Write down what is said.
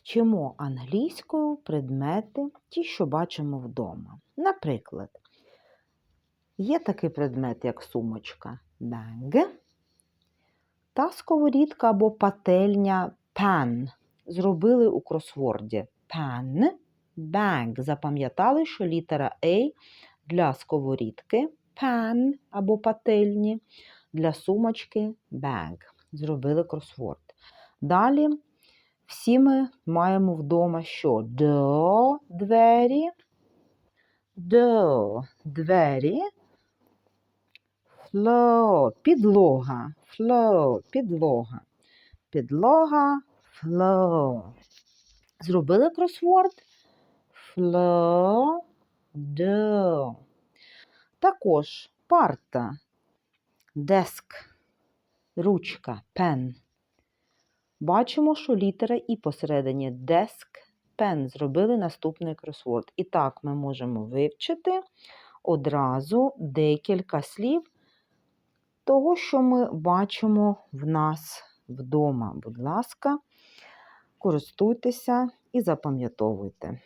вчимо англійською предмети, ті, що бачимо вдома. Наприклад, є такий предмет, як сумочка bag, та сковорідка або пательня pan. Зробили у кросворді pan, bag. Запам'ятали, що літера A для сковорідки pan або пательні, для сумочки bag. Зробили кросворд. Далі всі ми маємо вдома що? До двері, до двері, фло, підлога, фло, підлога, підлога, фло. Зробили кросворд? Фло, до. Також парта, деск, ручка, пен. Бачимо, що літера І посередині Desk Pen Зробили наступний кросворд. І так ми можемо вивчити одразу декілька слів того, що ми бачимо в нас вдома. Будь ласка, користуйтеся і запам'ятовуйте.